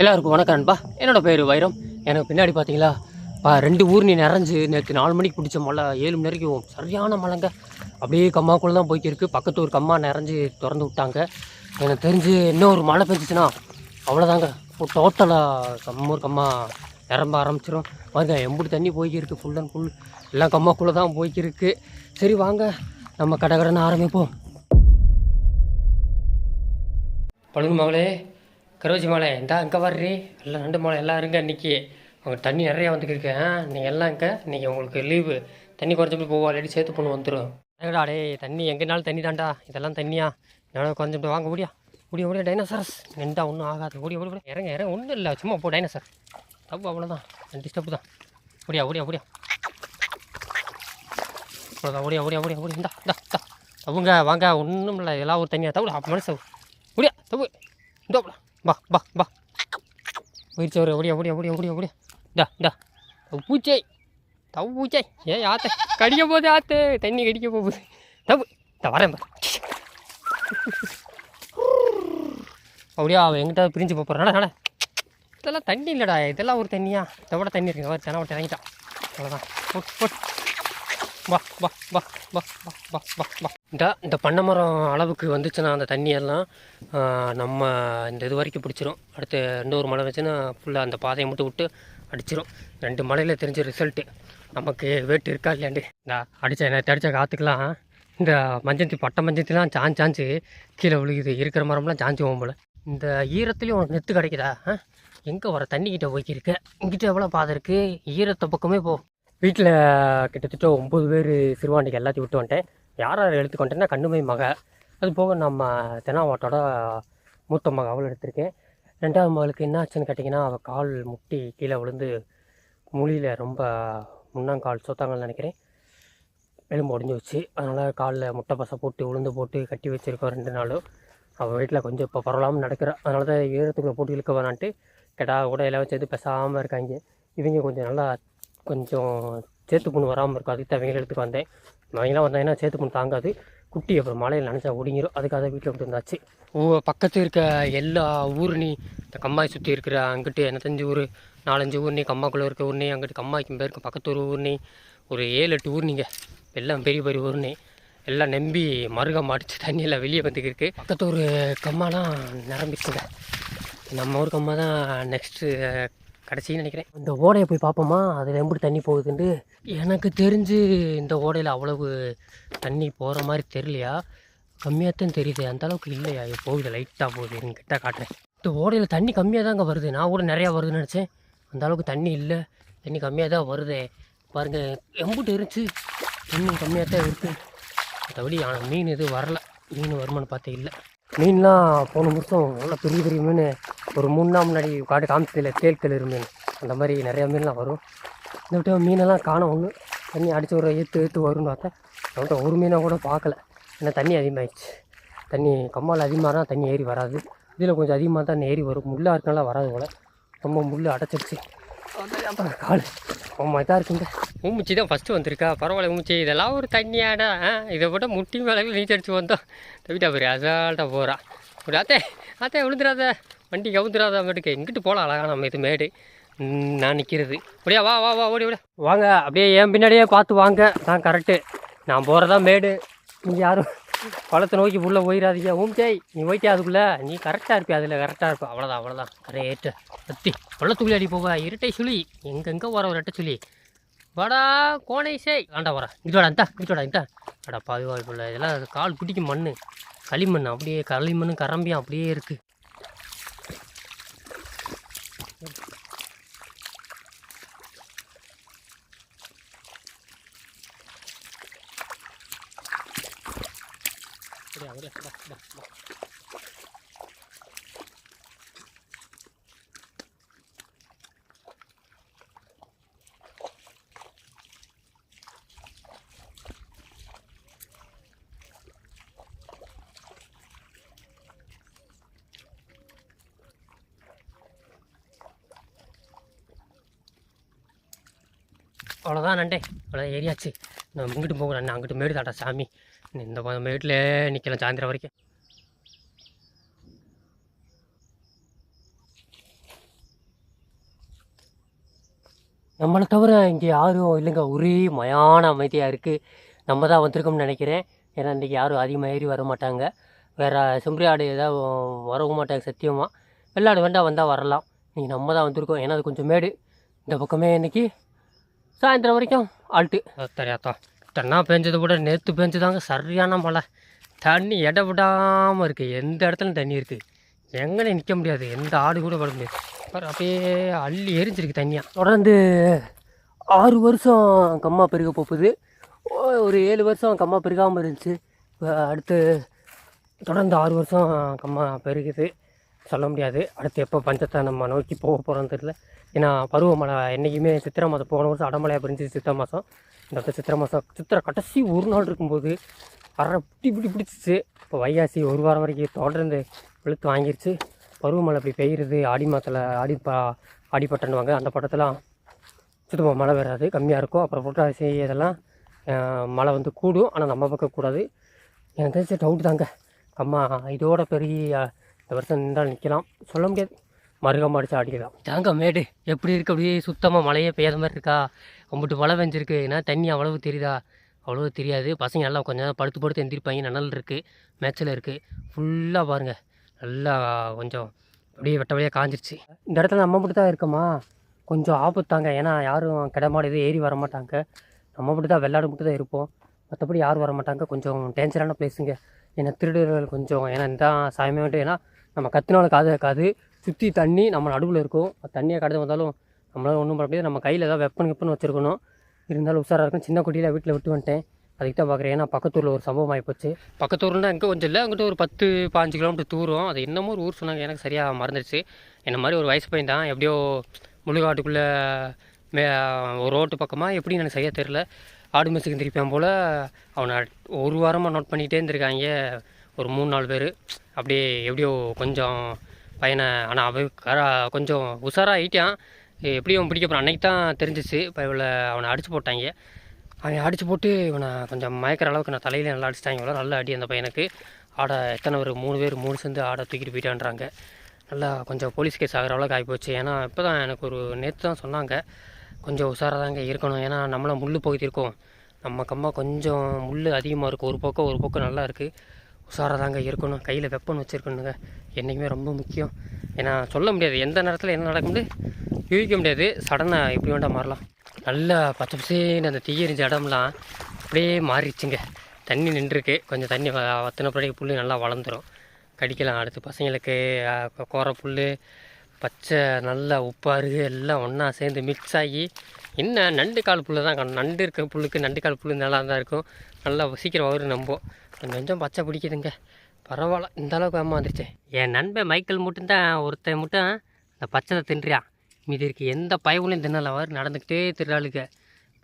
எல்லாருக்கும் வணக்கம் நண்பா. என்னோட பேர் வைரம். எனக்கு பின்னாடி பார்த்தீங்களா இப்போ ரெண்டு ஊர் நீ நிறைஞ்சு நேற்று நாலு மணிக்கு பிடிச்ச மழை ஏழு மணி வரைக்கும் சரியான மழைங்க. அப்படியே கம்மாக்குள்ளே தான் போய்க்கிருக்கு. பக்கத்து ஒரு கம்மா நிறைஞ்சு திறந்து விட்டாங்க. எனக்கு தெரிஞ்சு இன்னும் ஒரு மழை பெஞ்சிச்சுன்னா அவ்வளோதாங்க டோட்டலாக கம்மூர் கம்மா நிரம்ப ஆரம்பிச்சிடும் வாங்க எம்புடி தண்ணி போய்க்கிருக்கு. ஃபுல் அண்ட் ஃபுல் எல்லாம் கம்மாக்குள்ளே தான் போய்க்கிருக்கு. சரி வாங்க. நம்ம கடை கடைன்னு ஆரம்பிப்போம். பழுகு மகளே கரோஜி மலை இந்தா அங்கே வர்றி. எல்லாம் ரெண்டு மலை எல்லாம் இருங்க இன்னைக்கு. உங்கள் தண்ணி நிறையா வந்துருக்கு ஆ? நீங்கள் எல்லாம் இங்கே இன்றைக்கி உங்களுக்கு லீவு தண்ணி குறைஞ்ச போவோம் ஆல்ரெடி சேர்த்து பொண்ணு வந்துடும் ஏடா டேய் தண்ணி எங்கேனாலும் தண்ணி தான்டா இதெல்லாம் தண்ணியா? எவ்வளோ குறைஞ்சிட்டு வாங்க முடியா முடிய முடிய டைனோசரஸ் நெண்டா ஒன்றும் ஆகாது. முடிய ஓடி ஓடி இறங்க இறங்க ஒன்றும் இல்லை. சும்மா போ டைனோசர் தப்பு அவ்வளோதான் ரெண்டு ஸ்டெப்பு தான். ஓடியா ஓடியா ஓடியா. அவ்வளோதான் ஓடியா ஓடியா ஓடியா ஓடி இந்தா இந்தா தவுங்க வாங்க. ஒன்றும் இல்லை எல்லாம் ஒரு தண்ணியாக தவிர அப்போ மனசு ஓடியா தவு இந்த பா பா பா போயிடுச்சு ஒரு ஓடியா ஓடியா ஓடியா ஓடியா ஓடியா. டா டா. பூச்சை தவு பூச்சை. ஏ ஆத்த கடிக்க போகுது ஆத்து. தண்ணி கடிக்க போகுது. தவு இந்த வரேன் பாரு. அப்படியா அவன் எங்கிட்ட பிரிஞ்சு போகிறான் இதெல்லாம் தண்ணி இல்லைடா இதெல்லாம் ஒரு தண்ணியா? இதை விட தண்ணி இருக்கு தென விட்டு இறங்கிட்டான். அவ்வளோதான் ஓட் ஓட் வா வா வா வா வா வா வா வா. இந்த இந்த பண்ணை மரம் அளவுக்கு வந்துச்சுன்னா அந்த தண்ணியெல்லாம் நம்ம இந்த இது வரைக்கும் பிடிச்சிரும். அடுத்து இன்னொரு மழை வச்சுன்னா ஃபுல்லாக அந்த பாதையை மட்டும் விட்டு அடிச்சிரும். ரெண்டு மலையில் தெரிஞ்ச ரிசல்ட்டு நமக்கு வேட்டு இருக்கா இல்லையாண்டு? இந்த அடித்த என்ன அடித்த காற்றுக்கெல்லாம் இந்த மஞ்சத்தி பட்டை மஞ்சத்திலாம் சாஞ்சு சாஞ்சு கீழே விழுகுது. இருக்கிற மரம்லாம் சாஞ்சு போகும்போல இந்த ஈரத்துலேயும் உனக்கு நெத்து கிடைக்குதா? எங்கே வர தண்ணிக்கிட்ட போய்க்கிருக்க? இங்கிட்ட எவ்வளோ பாதை இருக்குது ஈரத்தை பக்கமே போ. வீட்டில் கிட்டத்தட்ட ஒம்பது பேர் சிறுவாண்டிக்கு எல்லாத்தையும் விட்டு வந்துட்டேன். யார் யார் எடுத்துக்கொண்டேன்னா கண்ணுமை மக. அது போக நம்ம தெனாவாட்டோட மூத்த மக அவள் எடுத்திருக்கேன். ரெண்டாவது மகளுக்கு என்ன ஆச்சுன்னு கேட்டிங்கன்னா அவள் கால் முட்டி கீழே விழுந்து மொழியில் ரொம்ப முன்னாங்கால் சொத்தாங்கன்னு நினைக்கிறேன். எலும்பு உடஞ்சி வச்சு. அதனால் காலில் முட்டை பசை போட்டு உளுந்து போட்டு கட்டி வச்சுருக்கோம் ரெண்டு நாளும். அவள் வீட்டில் கொஞ்சம் இப்போ பரவலாமல் நடக்கிறா. அதனால தான் ஈரத்துக்குள்ளே போட்டு இழுக்க வேணான்ட்டு கேட்டால் கூட எல்லாம் சேர்த்து பேசாமல் இருக்காங்க. இவங்க கொஞ்சம் நல்லா கொஞ்சம் சேத்து புண்ணு வராமல் இருக்கும். அதுக்கு தான் அவங்க எடுத்துக்கு வந்தேன் அவங்களாம் வந்தாங்கன்னா சேத்து புண்ணு தாங்காது. குட்டி அப்புறம் மழையில் நினச்சா ஒடுங்கிரும். அதுக்காக வீட்டில் விட்டு இருந்தாச்சு ஓ பக்கத்து இருக்க எல்லா ஊர்னி இந்த கம்மாய் சுற்றி இருக்கிற அங்கிட்டு எனத்தஞ்சு ஊர் நாலஞ்சு ஊர்னி கம்மாக்குள்ளே இருக்க ஊர்னி அங்கிட்டு கம்மாய்க்கும் பேருக்கு பக்கத்து ஒரு ஊர்னி ஒரு ஏழு எட்டு ஊர்னிங்க. எல்லாம் பெரிய பெரிய ஊர்னி. எல்லாம் நம்பி மருகம் அடித்து தண்ணியெல்லாம் வெளியே வந்துக்கிருக்கு பக்கத்து ஒரு கம்மாலாம் நிரம்பிக்குங்க நம்ம ஊர் கம்மா தான் நெக்ஸ்ட்டு கடைசின்னு நினைக்கிறேன். இந்த ஓடையை போய் பார்ப்போமா? அதில் எப்படி தண்ணி போகுதுன்ட்டு. எனக்கு தெரிஞ்சு இந்த ஓடையில் அவ்வளவு தண்ணி போகிற மாதிரி தெரியலையா? கம்மியாக தான் தெரியுது. அந்த அளவுக்கு இல்லையா? இது போகுது லைட்டாக போகுது எனக்கு கிட்ட காட்டுறேன். இந்த ஓடையில் தண்ணி கம்மியாக தாங்க வருது. நான் கூட நிறையா வருதுன்னு நினச்சேன். அந்த அளவுக்கு தண்ணி இல்லை. தண்ணி கம்மியாக தான் வருதே. பாருங்கள் எம்புட்டு இருந்துச்சு தண்ணி கம்மியாக தான் இருக்குது மற்றபடி ஆனால் மீன் எதுவும் வரல. மீன் வருமானு பார்த்து இல்லை. மீன்லாம் போன வருஷம் நல்லா பெரிய பெரிய மீன் ஒரு மூணு நாள் முன்னாடி காட்டு காமிச்சதில்ல தேல் கிளறு மீன் அந்த மாதிரி நிறையா மீன்லாம் வரும். இந்த விட்டு மீனெல்லாம் காணும் ஒன்று தண்ணி அடித்து ஒரு ஏற்று ஏற்று வரும்னு பார்த்தேன். நம்மகிட்ட ஒரு மீனை கூட பார்க்கல. ஏன்னா தண்ணி அதிகமாகிடுச்சு தண்ணி கம்மால் அதிகமாக தான் தண்ணி ஏறி வராது. இதில் கொஞ்சம் அதிகமாக தான் ஏறி வரும். முள்ளாக இருக்கனால வராது போல். ரொம்ப முள் அடைச்சிருச்சு. கால் இதாக இருக்குங்க ஊமிச்சி தான் ஃபஸ்ட்டு வந்திருக்கா. பரவாயில்ல ஊமிச்சி இதெல்லாம் ஒரு தண்ணியாடா. ஆ இதை விட முட்டி மேலே நீச்சல் அடிச்சு வந்தோம். தவிட்டா பெரிய அசால்ட்டாக போகிறா ஒரு அத்தே அத்தே விழுந்துடாத. வண்டி கவுந்துடாத மேட்டுக்கு. எங்கிட்டு போகலாம் அழகா நம்ம இது மேடு. நான் நிற்கிறது அப்படியா வா வா வா ஓடி விட வாங்க அப்படியே என் பின்னாடியே பார்த்து வாங்க. நான் கரெக்டு நான் போகிறதா மேடு. இங்கே யாரும் பழத்தை நோக்கி உள்ளே போயிடாதீங்க ஊம்ச்சேய் நீ போயிட்டே அதுக்குள்ளே. நீ கரெக்டாக இருப்பியா அதில்? கரெக்டாக இருப்பா. அவ்வளோதான் அவ்வளோதான் கரெக்டு பத்தி பள்ளத்துக்குள்ளே அடி போவா. இரட்டை சுழி. எங்கெங்கே வர ஒரு இரட்டை சுழி. வாடா கோனை சே ஆண்டா வரா இதோட இந்த இதோட இந்த. அடா பாதுவா இப்போ இதெல்லாம் கால் பிடிக்கும் மண் களிமண். அப்படியே களிமண் கரம்பியும் அப்படியே இருக்குது அப்படியா, அப்படியா, வா, வா, வா. அவ்வளோதான் நண்டே அவ்வளோ ஏரியாச்சு நான் இங்கிட்டு போகிறேன் நான் அங்கிட்டு மேடு தாட்டா சாமி. இந்த நம்ம வீட்டில் நிற்கலாம் சாயந்தரம் வரைக்கும். நம்மளை தவிர இங்கே யாரும் இல்லைங்க. ஒரே மயான அமைதியாக இருக்குது நம்ம தான் வந்திருக்கோம்னு நினைக்கிறேன். ஏன்னா இன்றைக்கி யாரும் அதிகமாக ஏறி வர மாட்டாங்க. வேறு செம்பரி ஆடு ஏதாவது வரவும் மாட்டாங்க சத்தியமாக வெள்ளாடு வேண்டாம் வந்தால் வரலாம். இன்றைக்கி நம்ம தான் வந்திருக்கோம். ஏன்னா அது கொஞ்சம் மேடு. இந்த பக்கமே இன்றைக்கி சாயந்தரம் வரைக்கும் ஆல்ட்டு. சரியாத்தா தன்னா பெஞ்சதை விட நேற்று பெஞ்சதாங்க சரியான மழை. தண்ணி இட விடாமல் இருக்குது எந்த இடத்துலையும் தண்ணி இருக்குது எங்கனே நிற்க முடியாது. எந்த ஆடு கூட வர முடியாது. பாரு அப்படியே அள்ளி எரிஞ்சிருக்கு தண்ணியாக தொடர்ந்து ஆறு வருஷம் கம்மா பெருக போகுது. ஓ- ஒரு ஏழு வருஷம் கம்மா பெருகாமல் இருந்துச்சு. இப்போ அடுத்து தொடர்ந்து ஆறு வருஷம் கம்மா பெருகுது. சொல்ல முடியாது. அடுத்து எப்போ பஞ்சத்தை நம்ம நோக்கி போக போகிறோன்னு தெரியல. ஏன்னா பருவமழை என்றைக்குமே சித்திரை மாதம் போன வருஷம் அடமழையாக பிரிஞ்சு சித்திரை மாதம். இந்த சித்திரை மாதம் சித்திரை கடைசி ஒரு நாள் இருக்கும்போது அரை பிடி பிடி பிடிச்சிச்சு. இப்போ வைகாசி ஒரு வாரம் வரைக்கும் தொடர்ந்து வெளுத்து வாங்கிருச்சு. பருவமழை அப்படி பெய்யுறது ஆடி மாதத்தில் ஆடி பா ஆடி பட்டன்னுவாங்க. அந்த பட்டத்தெல்லாம் சுத்தமாக மழை வராது கம்மியாக இருக்கும். அப்புறம் புரட்டாசி இதெல்லாம் மழை வந்து கூடும். ஆனால் நம்ம பக்கம் கூடாது. எனக்கு தெரிஞ்ச டவுட் தாங்க. அம்மா இதோட பெரிய இந்த வருஷம் நின்றால் நிற்கலாம் சொல்ல முடியாது. மருகமாக அடித்து ஆடிக்கலாம். தாங்க மேடு எப்படி இருக்கு? அப்படியே சுத்தமாக மழையே பெய்யாத மாதிரி இருக்கா? அம்பிட்டு மழை பெஞ்சிருக்கு ஏன்னா தண்ணி அவ்வளவு தெரியுதா? அவ்வளோ தெரியாது. பசங்க நல்லா கொஞ்சம் நேரம் படுத்து படுத்து எந்திரிப்பாங்க. நிழல் இருக்குது மேட்சில் இருக்குது ஃபுல்லாக பாருங்கள் நல்லா கொஞ்சம் அப்படியே வெட்ட வழியாக காஞ்சிருச்சு. இந்த இடத்துல நம்ம மட்டும் தான் இருக்கோமா? கொஞ்சம் ஆபத்தாங்க ஏன்னா யாரும் கிடமாடு எதுவும் ஏறி வர மாட்டாங்க. நம்ம மட்டும் தான் வெள்ளாடு மட்டும் தான் இருப்போம். மற்றபடி யாரும் வர மாட்டாங்க. கொஞ்சம் டேஞ்சரான பிளேஸுங்க ஏன்னா திருடர்கள் கொஞ்சம். ஏன்னா இந்த சாயமே வந்துட்டு ஏன்னா நம்ம கத்தினாலும் காது காது சுற்றி தண்ணி நம்ம நடுவில் இருக்கும். தண்ணியை கடந்து வந்தாலும் நம்மளால ஒன்றும் பண்ண முடியாது. நம்ம கையில் ஏதாவது வெப்பன் வெப்பன் வச்சுருக்கணும். இருந்தாலும் உஷாராக இருக்கும். சின்ன குட்டியில் வீட்டில் விட்டு வந்துட்டேன். அதுக்கு தான் பார்க்குறேன் ஏன்னா பக்கத்தூரில் ஒரு சம்பவம் ஆகிப்போச்சு பக்கத்தூர்னா இங்கே கொஞ்சம் இல்லை. அங்கிட்ட ஒரு பத்து பாஞ்சு கிலோமீட்டர் தூரம். அது என்னமோ ஒரு ஊர் சொன்னாங்க. எனக்கு சரியாக மறந்துடுச்சு என்ன மாதிரி ஒரு வயசு பையன் தான். எப்படியோ முழுகாட்டுக்குள்ளே மே ஒரு ரோட்டு பக்கமாக எப்படின்னு எனக்கு சரியாக தெரில ஆடு மேய்ச்சிக்கு திருப்பியான் போல் அவனை ஒரு வாரமாக நோட் பண்ணிகிட்டே இருந்திருக்காங்க. ஒரு மூணு நாலு பேர். அப்படியே எப்படியோ கொஞ்சம் பையனை ஆனால் அவன் கொஞ்சம் உஷாராக ஆகிட்டான் எப்படியும் அவன் பிடிக்க போகிறான் அன்னைக்கு தான் தெரிஞ்சிச்சு. இப்போ இவளை அவனை அடித்து போட்டாங்க. அவன் அடித்து போட்டு இவனை கொஞ்சம் மயக்கிற அளவுக்கு நான் தலையில நல்லா அடிச்சிட்டாங்க. இவ்வளோ நல்லா அடி அந்த பையனுக்கு. ஆடை எத்தனை ஒரு மூணு பேர் மூணு சேர்ந்து ஆடை தூக்கிட்டு போயிட்டான்றாங்க. நல்லா கொஞ்சம் போலீஸ் கேஸ் ஆகிற அளவுக்கு ஆகிப்போச்சு. ஏன்னா இப்போ தான் எனக்கு ஒரு நேற்று தான் சொன்னாங்க. கொஞ்சம் உஷாராக தாங்க இருக்கணும். ஏன்னா நம்மளாம் முள் பகுதி இருக்கும். நம்ம கம்மா கொஞ்சம் முள் அதிகமாக இருக்கும் ஒரு பக்கம் ஒரு பக்கம் நல்லா இருக்குது உஷாராக தாங்க இருக்கணும். கையில் வெப்பன் வச்சுருக்கணுங்க. என்றைக்குமே ரொம்ப முக்கியம். ஏன்னா சொல்ல முடியாது. எந்த நேரத்தில் என்ன நடக்கும்னு யூகிக்க முடியாது. சடனாக எப்படி வேண்டாம் மாறலாம். நல்லா பச்சை பசேன்னு அந்த தீயரிஞ்ச இடம்லாம் அப்படியே மாறிடுச்சுங்க. தண்ணி நின்றுருக்கு. கொஞ்சம் தண்ணி வ- வத்தின பிறகு புல் நல்லா வளர்ந்துரும். கடிக்கலாம். அடுத்து பசங்களுக்கு கோர புல் பச்சை நல்லா உப்பாரு எல்லாம் ஒன்றா சேர்ந்து மிக்ஸ் ஆகி என்ன நண்டு கால் புல் தான் நண்டு இருக்க புல்லுக்கு நண்டு கால் புல் நல்லா தான் இருக்கும். நல்லா சீக்கிரம் வரும் நம்போம். கொஞ்சம் கொஞ்சம் பச்சை பிடிக்குதுங்க. பரவாயில்ல இந்த அளவுக்கு அம்மா வந்துருச்சு. என் நண்பன் மைக்கேல் மட்டும்தான் ஒருத்தன் மட்டும் அந்த பச்சை தின்றியான் மீதி இருக்கு எந்த பயவுலையும் தின்னல அவர் நடந்துக்கிட்டே திர்றாளுங்க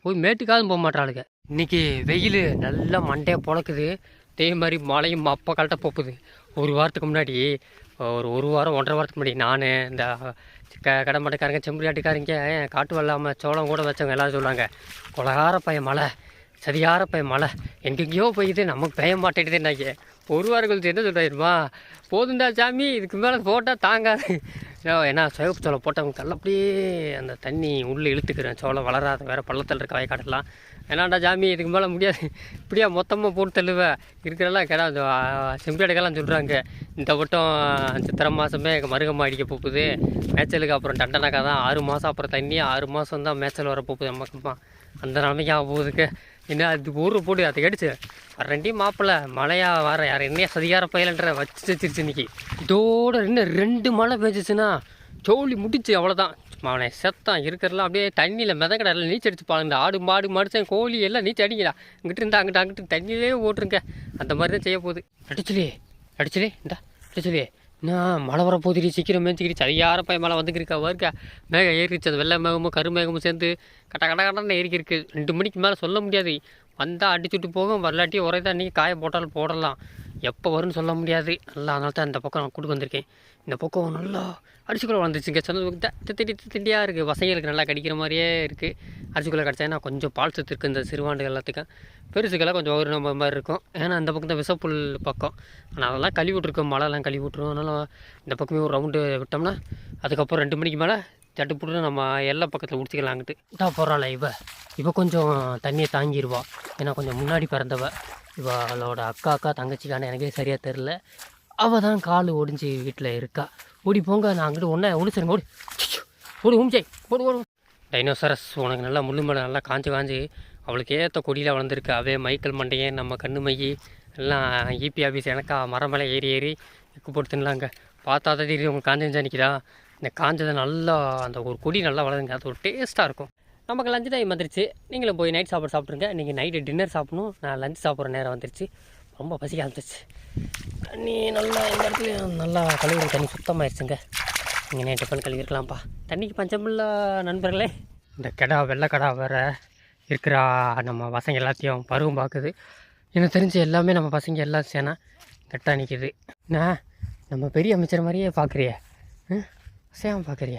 போய் மேட்டுக்காதும் போக மாட்டாளுங்க இன்னைக்கு வெயில் நல்லா மண்டையை பொழக்குது. அதே மாதிரி மழையும் அப்போ கரெக்டாக போகுது. ஒரு வாரத்துக்கு முன்னாடி ஒரு ஒரு வாரம் ஒன்றரை வாரத்துக்கு முன்னாடி நான் இந்த க கடம்பட்டைக்காரங்க செம்பரியாட்டுக்காரங்க காட்டு வெள்ளாமல் சோளம் கூட வச்சவங்க எல்லாரும் சொல்லுவாங்க கொலகார பையன் மழை. சரியார பையன் மழை. எங்கெங்கேயோ பெய்யுது நமக்கு பெய்ய மாட்டேங்குதுன்னாங்க ஒரு வாரம் கழிச்சு என்ன சொல்கிறாருமா போதுண்டா சாமி இதுக்கு மேலே போட்டால் தாங்காது. ஏன்னா, சிவப்பு சோளம் போட்டவங்க கல்ல அப்படியே அந்த தண்ணி உள்ளே இழுத்துக்கிறேன். சோளம் வளராத வேறு பள்ளத்தில் இருக்க வயக்காடெல்லாம் ஏன்னாண்டா சாமி இதுக்கு மேலே முடியாது. இப்படியா மொத்தமாக போட்டு தள்ளுவேன் இருக்கிறெல்லாம் கேடா செம்பியடைக்கெல்லாம் சொல்கிறாங்க இந்த வட்டம் சித்திரை மாதமே மருகமாக அடிக்க போகுது. மேய்ச்சலுக்கு அப்புறம் டண்டனாக்கா தான் ஆறு மாதம் அப்புறம் தண்ணி ஆறு மாதம் தான் மேய்ச்சல் வர போகுது நமக்குமா அந்த நிலைமைக்கு ஆக போகுதுக்கு. என்ன அது ஊர் போட்டு அதை கடிச்சு ரெண்டையும் மாப்பிள்ள மழையா வர யார் என்னையா சதிகார பயலன்ற வச்சு வச்சிருச்சு இன்னைக்கு. இதோட இன்னும் ரெண்டு மழை பெஞ்சிச்சுன்னா ஜோலி முடிச்சு அவ்வளோதான் அவனை செத்தான் இருக்கிறலாம் அப்படியே தண்ணியில் மிதக்கடா எல்லாம் நீச்சல் அடிச்சு பாருங்க. ஆடு மாடு மடிச்சேன் கோழி எல்லாம் நீச்சல் அடிங்கடா. இங்கிட்டு இருந்தா அங்கிட்ட அங்கிட்டு தண்ணியிலே ஓட்டுருங்க. அந்த மாதிரி தான் செய்ய போகுது. அடிச்சுலே அடிச்சுலே இந்தா அடிச்சுலே நான் மழை வர போதிரி சீக்கிரம் மேய்ச்சிக்கிட்டு சரியார பையன் மழை வந்துக்கிருக்கா வருக்கா மேகம் ஏறிச்சு அது வெள்ளை மேகமும் கரு மேகமும் சேர்ந்து கட்ட கட்ட கடன்னு ஏறிக்கிருக்கு. ரெண்டு மணிக்கு மேலே சொல்ல முடியாது. வந்தால் அடிச்சுட்டு போகும் வரலாட்டி ஒரே தான் நீங்கள் காய போட்டாலும் போடலாம். எப்போ வரும்னு சொல்ல முடியாது. நல்லா அதனால தான் இந்த பக்கம் நான் கொடுக்க வந்திருக்கேன். இந்த பக்கம் நல்லா அரிசிக்குள்ளே வளர்ந்துச்சுங்க சொந்த திட்டி திட்டியாக இருக்குது பசங்களுக்கு நல்லா கடிக்கிற மாதிரியே இருக்குது அரிசிக்குள்ளே கிடச்சா கொஞ்சம் பால் சத்து இருக்குது இந்த சிறுவாண்டுகள் எல்லாத்துக்கும். பெருசுக்கெல்லாம் கொஞ்சம் ஒரு நம்ம மாதிரி இருக்கும். ஏன்னா அந்த பக்கம் தான் விசப்புல் பக்கம். ஆனால் அதெல்லாம் கழுவி விட்ருக்கோம் மழைலாம் கழுவி விட்ருவோம் அதனால் இந்த பக்கமே ஒரு ரவுண்டு விட்டோம்னா அதுக்கப்புறம் ரெண்டு மணிக்கு மேலே சட்டுப்புட்டு நம்ம எல்லா பக்கத்தில் உடிச்சிக்கலாங்கிட்டு தான் போகிறாள் இவ. இவ கொஞ்சம் தண்ணியை தாங்கிடுவா ஏன்னா கொஞ்சம் முன்னாடி பிறந்தவ. இவளோட அக்கா அக்கா தங்கச்சிக்கான எனக்கே சரியாக தெரில அவள் தான் கால் ஒடிஞ்சு வீட்டில் இருக்கா. ஓடி போங்க நான் அங்கிட்டு ஒன்றே ஓடி சரிங்க ஓடி. ஓடு ஊமிச்சாய் ஓடு ஓடு டைனோசரஸ் உனக்கு நல்லா முள்ளு மேலே நல்லா காஞ்சு காஞ்சு அவளுக்கு ஏற்ற கொடியில் வளர்ந்துருக்கு. அவே மைக்கேல் மண்டையன் நம்ம கண்ணு மையி. எல்லாம் இபி ஆஃபீஸ் எனக்கா மரம் மேலே ஏறி ஏறி எக்கு போட்டு தின்னலாங்க பார்த்தா தான் தெரியுது உங்களுக்கு காஞ்சஞ்சா நிற்கிறா இந்த காஞ்சதை நல்லா அந்த ஒரு கொடி நல்லா வளருங்க அது ஒரு டேஸ்ட்டாக இருக்கும். நமக்கு லஞ்சு டைம் வந்துருச்சு. நீங்களும் போய் நைட் சாப்பாடு சாப்பிட்ருங்க நீங்கள் நைட்டு டின்னர் சாப்பிடணும். நான் லஞ்ச் சாப்பிட்ற நேரம் வந்துருச்சு. ரொம்ப பசிக்க ஆரம்பிச்சிச்சு தண்ணி நல்லா இந்த இடத்துல நல்லா கழுவுற தண்ணி சுத்தமாகிடுச்சுங்க நீங்கள் நைட் டிஃபன் கழுவிருக்கலாம்ப்பா. தண்ணிக்கு பஞ்சமில்ல நண்பர்களே. இந்த கெடா வெள்ளை கடா வேற இருக்கிற நம்ம பசங்க எல்லாத்தையும் பருவம் பார்க்குது. எனக்கு தெரிஞ்சு எல்லாமே நம்ம பசங்க எல்லாம் சேனா. கெட்டாக நிற்கிது என்ன? நம்ம பெரிய அமைச்சர் மாதிரியே பார்க்குறியே. சேம் பார்க்குறிய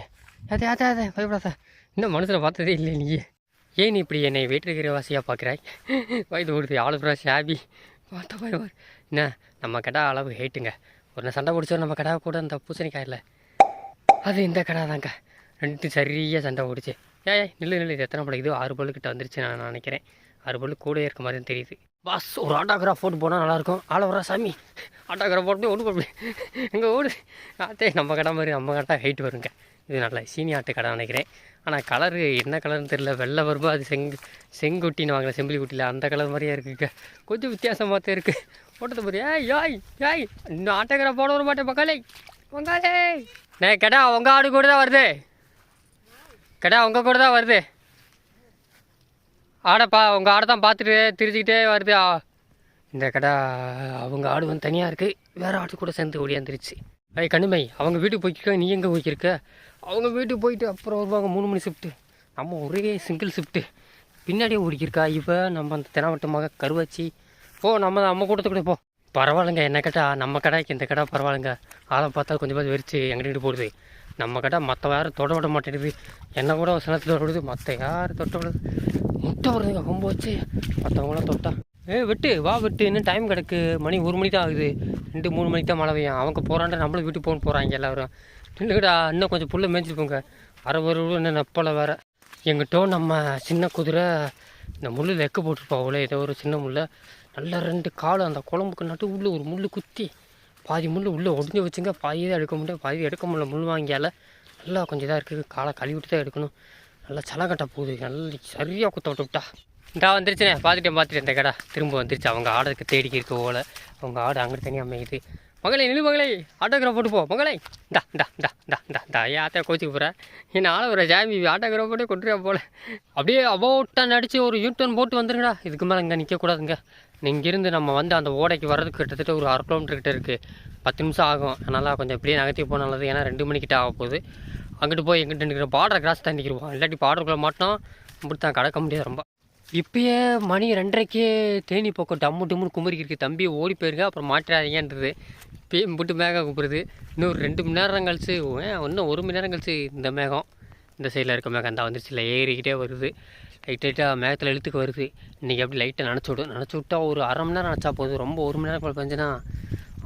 அதே அதே அதே பயப்படாத. இன்னும் மனுஷனை பார்த்ததே இல்லை நீ ஏன் இப்படி என்னை வீட்டிருக்கிற வாசியாக பார்க்குறாய் வயது ஓடுது ஆளு ஷாபி பார்த்த பயம் என்ன நம்ம கடை அளவு ஹேட்டுங்க ஒரு சண்டை பிடிச்சோம் நம்ம கடை கூட அந்த பூசணிக்காய் இல்லை. அது இந்த கடை தாங்க ரெண்டு சரியாக சண்டை ஓடிச்சு ஏய் நில்லு நில்லு. இது எத்தனை பழகுது ஆறு பல்லு கிட்ட வந்துருச்சு நான் நினைக்கிறேன். ஆறு பல்லு கூட இருக்க மாதிரி தான் தெரியுது. பாஸ் ஒரு ஆட்டோகிராஃப் போட்டு போனால் நல்லாயிருக்கும். ஆள வரா சாமி. ஆட்டோகிராஃப் போட்டு ஓடு போடு எங்கே ஓடு. அதே நம்ம கடை மாதிரி நம்ம கடை ஹைட் வருங்க. இது நல்ல சீனி ஆட்டு கடை நினைக்கிறேன். ஆனால் கலரு என்ன கலர்னு தெரில வெள்ளை வரும்போ அது செங்கு செங்குட்டின்னு வாங்கல செம்பிலி குட்டியில் அந்த கலர் மாதிரியே இருக்குங்க. கொஞ்சம் வித்தியாசமாக தான் இருக்குது ஓட்டத்தை போய் ஏய் யாய் யாய் இன்னும் ஆட்டோகிராஃப் போட வர மாட்டேன் பக்காலே பங்காளே நே கடா உங்கள் ஆடு கூட தான் வருது. கடா உங்கள் கூட தான் வருது. ஆடைப்பா உங்கள் ஆடை தான் பார்த்துட்டு திரிச்சுக்கிட்டே வருது. இந்த கடை அவங்க ஆடு வந்து தனியாக இருக்குது வேறு ஆடு கூட சேர்ந்து ஓடியாந்துருச்சு ஐய் கண்ணுமை அவங்க வீட்டுக்கு போய்க்க நீ எங்கே போய்க்கிருக்க? அவங்க வீட்டுக்கு போயிட்டு அப்புறம் வருவாங்க மூணு மணி ஷிஃப்ட்டு நம்ம ஒரே சிங்கிள் ஷிஃப்ட்டு பின்னாடியே ஓடிக்கிருக்கா இப்போ நம்ம அந்த தெனாவட்டமாக கருவாச்சி. போ நம்ம நம்ம கூட போ. பரவாயில்லைங்க என்ன கேட்டால் நம்ம கடைக்கு இந்த கடை பரவாயில்லைங்க. ஆளை பார்த்தா கொஞ்சம் பேர் வெறிச்சு எங்கிட்டு போடுது. நம்ம கடை மற்ற யாரும் தொட விட மாட்டேங்குது. என்ன கூட ஒரு சிலத்து விடுது. மற்ற யார் தொட்ட விடுது. முட்டை வருதுங்க கொம்பு வச்சு. மற்றவங்களாம் தொட்டா. ஏ வெட்டு. வா வெட்டு. இன்னும் டைம் கிடக்கு. மணி ஒரு மணி தான் ஆகுது. ரெண்டு மூணு மணிக்கு தான் மழை பெய்யும். அவங்க போகிறாண்ட நம்மளும் வீட்டுக்கு போகணும் போகிறாங்க எல்லோரும். நின்றுக்கிட்டா இன்னும் கொஞ்சம் புல்லை மேய்ச்சிருப்போங்க போங்க. அரை ஒரு இன்னும் நப்பலை வேற. எங்கிட்ட நம்ம சின்ன குதிரை இந்த முள் வெக்க போட்டுருப்பாவுல ஏதோ ஒரு சின்ன முள்ள. நல்லா ரெண்டு கால். அந்த குழம்புக்கு நட்டு உள்ளே ஒரு முள் குத்தி. பாதி முள் உள்ளே ஒடிஞ்சு வச்சுங்க. பாதி தான் எடுக்க முடியும் பாதி எடுக்க முடியல. முள் வாங்கியால. நல்லா கொஞ்சம் இதாக இருக்குது. காலை கழுவிட்டு தான் எடுக்கணும். நல்லா சலக்கட்டை போகுது. நல்லா சரியாக குத்த விட்டு விட்டா. இந்தா வந்துருச்சுனே. பார்த்துட்டேன் பார்த்துட்டேன். இந்த கடை திரும்ப வந்துருச்சு. அவங்க ஆடுக்கு தேடிக்கி இருக்க ஓலை. அவங்க ஆடு அங்கிட்டு தனியாக அமையுது மகளே நிலு மகளே. ஆட்டோகிராஃப் போட்டு போ. மகளே. இந்தா இந்தா இந்தா இந்தா இந்தா இந்தா. ஏன் ஆத்தையா கோச்சிக்கு போகிறேன் என்ன ஆள ஒரு ஜாமி ஆட்டோகிராஃப் போட்டு கொண்டுறியா போல. அப்படியே அபவுட்டாக நடிச்சு ஒரு யூட்டர்ன் போட்டு வந்துருங்கடா. இதுக்கு மேலே இங்கே நிற்கக்கூடாதுங்க இங்கேருந்து நம்ம வந்து அந்த ஓடைக்கு வர்றதுக்கு கிட்டத்தட்ட ஒரு அரை கிலோமீட்டர் கிட்டே இருக்குது பத்து நிமிஷம் ஆகும். அதனால் கொஞ்சம் இப்படியே நகர்த்தி போனால் நல்லது. ஏன்னா ரெண்டு மணிக்கிட்ட ஆக போகுது அங்கிட்டு போய் எங்கிட்ட நிற்கிற பார்டரை கிராஸ் தான் நிற்கிறோம் இல்லாட்டி பார்டருக்குள்ளே மாட்டோம் இப்படி தான் கடக்க முடியாது ரொம்ப. இப்பயே மணி ரெண்டரைக்கே தேனி பக்கம் டம்மு டம்முன்னு குமரிக்கு தம்பி ஓடி போயிருங்க அப்புறம் மாட்டாதீங்கன்றது இப்பயே முட்டு மேகம் கூப்பிடுது. இன்னும் ஒரு ரெண்டு மணி நேரம் கழிச்சு ஏன் இன்னும் ஒரு மணி நேரம் கழிச்சு இந்த மேகம். இந்த சைடில் இருக்க மேகம் தான் வந்துருச்சு. இல்லை ஏறிக்கிட்டே வருது. லைட் லைட்டாக மேகத்தில் இழுத்துக்கு வருது. இன்றைக்கி அப்படி லைட்டை நினச்சி விடும் நினச்சி விட்டா ஒரு அரை மணி நேரம் நினச்சா போதும். ரொம்ப ஒரு மணி நேரம் போல் பெஞ்சுன்னா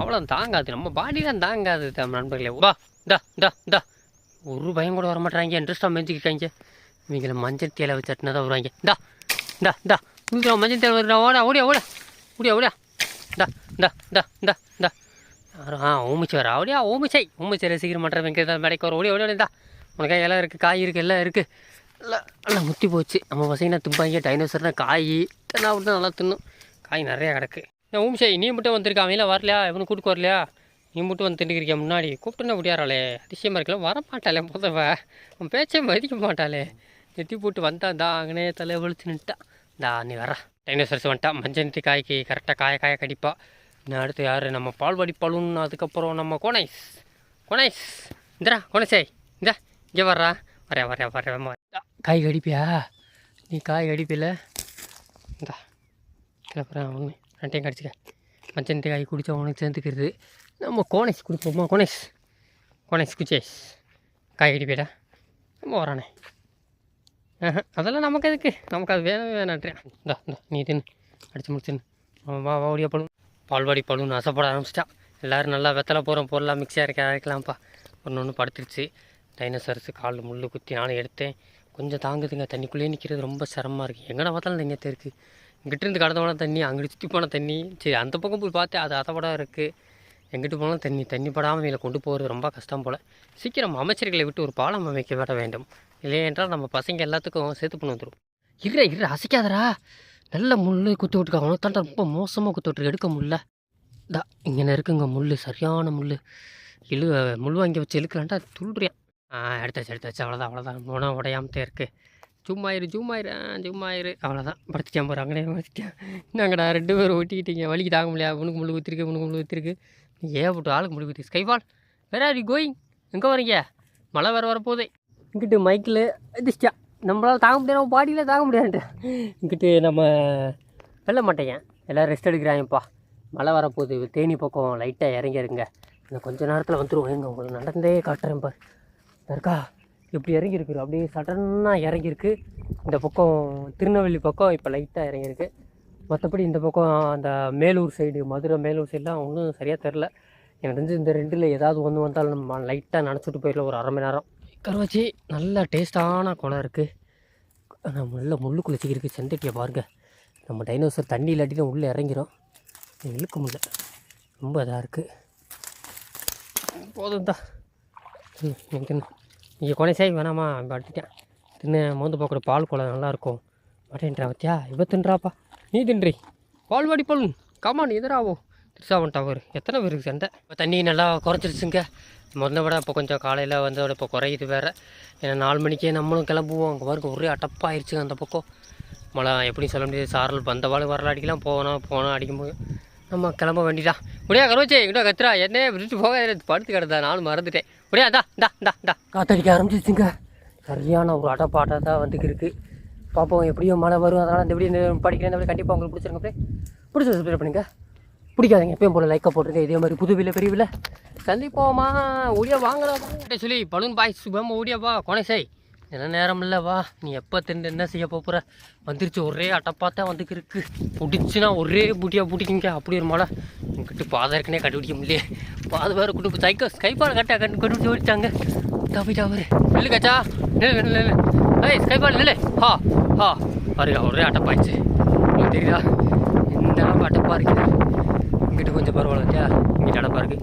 அவ்வளோ தாங்காது. நம்ம பாடிலாம் தாங்காது நண்பர்களே. வா டா டா டா ஒரு பயம் கூட வரமாட்டாங்க இன்ட்ரெஸ்ட்டாக மெஞ்சிக்கிட்டாங்க இவங்களை மஞ்சள் தேலை வச்சட்டினா தான் வருவாங்க டா டா டா இங்கே மஞ்சள் தேலை வருடா ஓடா ஓடியா ஓட ஓடியா ஓடியா. டா டா டா டா டா யாரும் ஆ ஓமிச்சு வரா ஓடியா ஓமிச்சை. ஓமிச்சை ரசிக்கிற மாட்டேன் தான் மேடைக்கு வர. ஓடி ஓடி ஓடிந்தா உனக்கு எல்லாம் இருக்குது காய் இருக்குது எல்லாம் இருக்குது எல்லாம் எல்லாம் முத்தி போச்சு. நம்ம பசங்கன்னா துப்பாங்க டைனோசர்னா காய். தென்னா விட்டு நல்லா தின்னும். காய் நிறையா கிடக்கு. ஏன் ஓமிச்சை நீ மட்டும் வந்திருக்கா அவங்களாம் வரலையா? இவனு கூட்டுக்கு வரலையா? நீ மட்டும் வந்து திண்டுக்கிறியா முன்னாடி? கூப்பிட்டுனா முடியாறாளே அதிசயமாக இருக்கலாம் வர மாட்டாளே முதவ உன் பேச்சே மதிக்க மாட்டாளே. நெத்தி போட்டு வந்தா தா அங்கனே தலை வலிச்சு நின்ட்டா தா நீ வர டைனோசர்ஸ் வந்துட்டா. மஞ்சள் நிறுத்தி காய்க்கு கரெக்டாக காய காய கடிப்பா. இன்னும் அடுத்து யார்? நம்ம பால்வாடி பலூன் அதுக்கப்புறம் நம்ம கோனைஸ். கோனைஸ். இந்தரா கோனைசே. இந்த இங்கே வர்றா. வரேன் வரேன் வரேன் வரேன் காய் கடிப்பியா? நீ காய் கடிப்பில்ல? இந்தா கிளப்புறேன். ஒன்று ரெண்டையும் கடிச்சிக்க. மஞ்சள் காய் குடித்தா உனக்கு சேர்ந்துக்கிறது. நம்ம கோனேஷ் கொடுப்போமா கோனேஷ்? கோனேஷ் குச்சேஷ். காய்கறி பேடா நம்ம வரானே ஆஹா, அதெல்லாம் நமக்கு எதுக்கு? நமக்கு அது வேணவே வேணான்றேன் இந்தா இந்தா நீ தின்னு. அடிச்சு முடிச்சுன்னு வா வா ஓடியா பழுன் பால்வாடி பழுன் ஆசைப்பட ஆரம்பிச்சிட்டா. எல்லோரும் நல்லா வெத்தலை போகிறோம் பொருளாக மிக்ஸியாக இருக்க இறக்கலாம்ப்பா ஒன்று ஒன்று படுத்துருச்சு. டைனோசர்ஸு கால் முள் குத்தி நானும் எடுத்தேன். கொஞ்சம் தாங்குதுங்க தண்ணிக்குள்ளேயே நிற்கிறது ரொம்ப சிரமமாக இருக்குது எங்கடா பார்த்தாலும் தண்ணியாக இருக்குது இங்கிட்டிருந்து கடந்த போன தண்ணி அங்கிட்டு சுற்றி போன தண்ணி. சரி அந்த பக்கம் போய் பார்த்தேன் அது அதை விட இருக்குது எங்கிட்டு போனாலும் தண்ணி தண்ணி படாமல் மேலே கொண்டு போகிறது ரொம்ப கஷ்டம் போல். சீக்கிரம் அமைச்சர்களை விட்டு ஒரு பாலம் அமைக்க விட வேண்டும். இல்லையென்றால் நம்ம பசங்க எல்லாத்துக்கும் சேர்த்து பண்ணி வந்துடும் இரு இரு அசைக்காதரா நல்ல முள் குத்து விட்டுருக்காங்க. உனக்கு ரொம்ப மோசமாக குத்து விட்டுருக்கு. எடுக்க முள்ள தா இங்கே இருக்குங்க முள் சரியான முள் இழு முள் வாங்கி வச்சு இழுக்கலான்ட்டா துள்ளுறியான் ஆ எடுத்தாச்சு எடுத்தாச்சு அவ்வளோதான் அவ்வளோதான் உணவு உடையாமத்தே இருக்குது ஜூமாயிரு ஜூமாயிரு ஆ ஜூமாயிரு அவ்வளோதான் படுத்துட்டேன் போகிற அங்கனே படுத்துட்டேன். என்னங்கடா ரெண்டு பேரும் ஒட்டிக்கிட்டீங்க. வலிக்கு தாங்க முடியாது உனக்கு முள்ளு ஊற்றிருக்கு உனக்கு முள்ளு ஊற்றிருக்கு நீ போட்டு ஆளுக்கு முடிவு குத்தி ஸ்கைபால் வேற ஆர் கோயிங் எங்கே வரீங்க மழை வேறு வரப்போதே இங்கிட்டு மைக்கில் எதிர்ச்சியா நம்மளால் தாங்க முடியாது பாடியில் தாங்க முடியாது இங்கிட்டு நம்ம வெல்ல மாட்டேங்க. எல்லோரும் ரெஸ்ட் எடுக்கிறாங்கப்பா. மழை வரப்போகுது தேனி பக்கம் லைட்டாக இறங்கி இருங்க. இன்னும் கொஞ்ச நேரத்தில் வந்துடுவோம் எங்கே உங்களுக்கு நடந்தே காட்டுறேன் பார். இருக்கா இப்படி இறங்கியிருக்கு அப்படியே சடனாக இறங்கியிருக்கு இந்த பக்கம் திருநெல்வேலி பக்கம் இப்போ லைட்டாக இறங்கியிருக்கு மற்றபடி இந்த பக்கம் அந்த மேலூர் சைடு மதுரை மேலூர் சைடெலாம் ஒன்றும் சரியாக தெரில எனக்கு தெரிஞ்சு இந்த ரெண்டில் ஏதாவது ஒன்று வந்தாலும் நம்ம லைட்டாக நினச்சிட்டு போயிடலாம் ஒரு அரை மணி நேரம். கருவாச்சி நல்ல டேஸ்டான குளம் இருக்குது ஆனால் நல்ல முள்ளுக்குள்ளே சிக்கிருக்கு செந்தட்டியை பாருங்க. நம்ம டைனோசர் தண்ணி இல்லாட்டி தான் உள்ளே இறங்கிறோம் இழுக்க முடியல. ரொம்ப இதாக இருக்குது போதும் தான் ம் எனக்கு நீங்கள் கொலை சாய் வேணாமா? படுத்துட்டேன் தின்னு மோந்து பார்க்குற பால் குளம் நல்லாயிருக்கும் மாட்டேன்றா பத்தியா? இவ நீ தின்றி. பால் வாடி பால் காமா நீ எதிராவோ திருசாவன் டவர் எத்தனை பேருக்கு சண்டை? இப்போ தண்ணி நல்லா குறைச்சிருச்சுங்க முதல்ல விட இப்போ கொஞ்சம் காலையில் வந்து இப்போ குறையுது வேறு. ஏன்னா நாலு மணிக்கே நம்மளும் கிளம்புவோம். அங்கே பாருங்க ஒரே அட்டப்பாயிருச்சுங்க அந்த பக்கம். மழை எப்படி சொல்ல முடியாது. சாரல் வந்த வாழ் வரல அடிக்கலாம். போனோம் போனோம் அடிக்கும்போது நம்ம கிளம்ப வேண்டியதா? முடியா கருவச்சே இங்கிட்ட கத்துறா. என்ன விட்டுட்டு போக படுத்து கிடந்தா நானும் மறந்துட்டேன். முடியா தா தா தா தா காத்தடிக்க ஆரம்பிச்சிச்சுங்க சரியான ஒரு அடப்பாட்டாக தான் வந்துக்கு இருக்கு பார்ப்போம் எப்படியும் மழை வரும் அதனால் இந்த எப்படி படிக்கிறேன் இந்த கண்டிப்பாக உங்களுக்கு பிடிச்சிருங்க பிடிச்ச சப்ஸ்கிரைப் பண்ணுங்க. பிடிக்காதீங்க எப்பயும் போல லைக்காக போட்டுருங்க. இதே மாதிரி புது வில்ல சந்திப்போமா ஓடியா வாங்கலாம் சொல்லி பலூன் பாய் சுபம் ஓடியாப்பா கொனைசை என்ன நேரம் இல்லை வா. நீ எப்போ திண்டு என்ன செய்ய போகிற வந்துருச்சு ஒரே அட்டப்பாத்தான் வந்துக்கு இருக்கு. பிடிச்சின்னா ஒரே பூட்டியாக பிடிக்குங்க அப்படி ஒரு மழை. என்கிட்ட பாதை இருக்குனே கண்டுபிடிக்க முடியல பாதை வேறு குட்டு சைக்கோ ஸ்கைப்பால் கட்டா கண்டு கண்டுபிடிச்சி ஓடிட்டாங்க. தப்பிட்டா அவரு நெல்லு கச்சா. நெல்லு ஏய் ஸ்கைபால் நெல்லு. ஹா ஹா. பாருங்க ஒரே அட்டப்பாயிடுச்சு உங்களுக்கு தெரியுதா? இந்த அளவுக்கு அட்டப்பாக இருக்குது இங்கிட்டு கொஞ்சம் பரவாயில்ல இங்கிட்ட அடப்பாக இருக்குது